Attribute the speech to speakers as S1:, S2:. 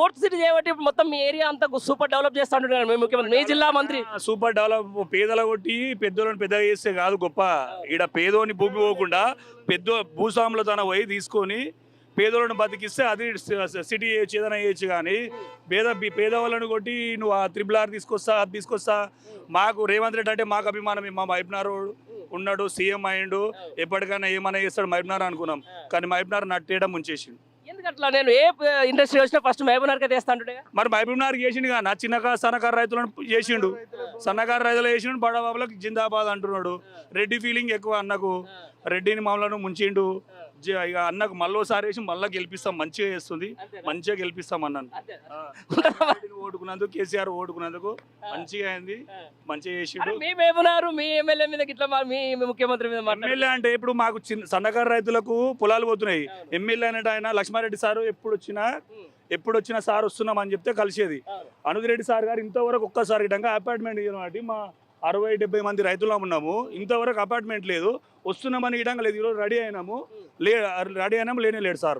S1: Fourth city చేయబట్టి మొత్తం మీ ఏరియా అంతా సూపర్ డెవలప్ చేస్తా అంటున్నారు మీ ముఖ్యమంత్రి. మీ జిల్లా మంత్రి.
S2: సూపర్ డెవలప్ పేదల కొట్టి పెద్దోళ్ళని పెద్దగా చేస్తే కాదు గొప్ప. ఈడ పేదోని భూమి పోకుండా పెద్ద భూస్వాముల తన పోయి తీసుకొని పేదోళ్ళని బతికిస్తే అది సిటీ చేయొచ్చు ఏదైనా చేయొచ్చు కానీ పేద పేదవాళ్ళని కొట్టి నువ్వు ఆ త్రిబుల్ ఆర్ తీసుకొస్తా అది తీసుకొస్తా. మాకు రేవంత్ రెడ్డి అంటే మాకు అభిమానం మా మైబ్నార్ ఉన్నాడు సీఎం అయిండు ఎప్పటికైనా ఏమైనా చేస్తాడు మైబ్నార్ అనుకున్నాం. కానీ మైబ్నార్ నట్టేయడం ముంచేసిండు.
S1: ఎందుకట్లా? నేను ఏ ఇండస్ట్రీ వచ్చినా ఫస్ట్ మహబూబ్నగర్ తెస్తా అంటుండే
S2: మరి మహబూబ్నగర్ చేసిండు కదా నా చిన్నగా సన్నకారు రైతులను చేసిండు. సన్నకారు రైతులు చేసిండు బడబాబులకు జిందాబాద్ అంటున్నాడు. రెడ్డి ఫీలింగ్ ఎక్కువ అన్నకు. రెడ్డిని మామూలను ముంచిండు. ఇక అన్నకు మళ్ళోసారి వేసి మళ్ళీ గెలిపిస్తాం మంచిగా చేస్తుంది. మంచిగా గెలిపిస్తాం అన్నాను. ఓటుకున్నందుకు కేసీఆర్ ఓటుకున్నందుకు మంచిగా అయింది. మంచిగా చేసిండు.
S1: మీ మహబూబ్నగర్ మీ ఎమ్మెల్యే మీద ఇట్లా మా- ముఖ్యమంత్రి మీద
S2: ఎమ్మెల్యే అంటే ఇప్పుడు మాకు చిన్న సన్నకారు రైతులకు పొలాలు పోతున్నాయి. ఎమ్మెల్యే అనేట ఆయన లక్ష్మారెడ్డి సారు ఎప్పుడు వచ్చినా ఎప్పుడు వచ్చినా సార్ వస్తున్నాం అని చెప్తే కలిసేది. అనుదిరెడ్డి సార్ గారు ఇంతవరకు ఒక్కసారి ఇటంగా అపార్ట్మెంట్ ఇవ్వడం మా అరవై డెబ్బై మంది రైతులం ఉన్నాము. ఇంతవరకు అపార్ట్మెంట్ లేదు. వస్తున్నామని ఇటంగా లేదు ఈరోజు రెడీ అయినాము. లే రెడీ అయినాము లేనే లేడు సార్.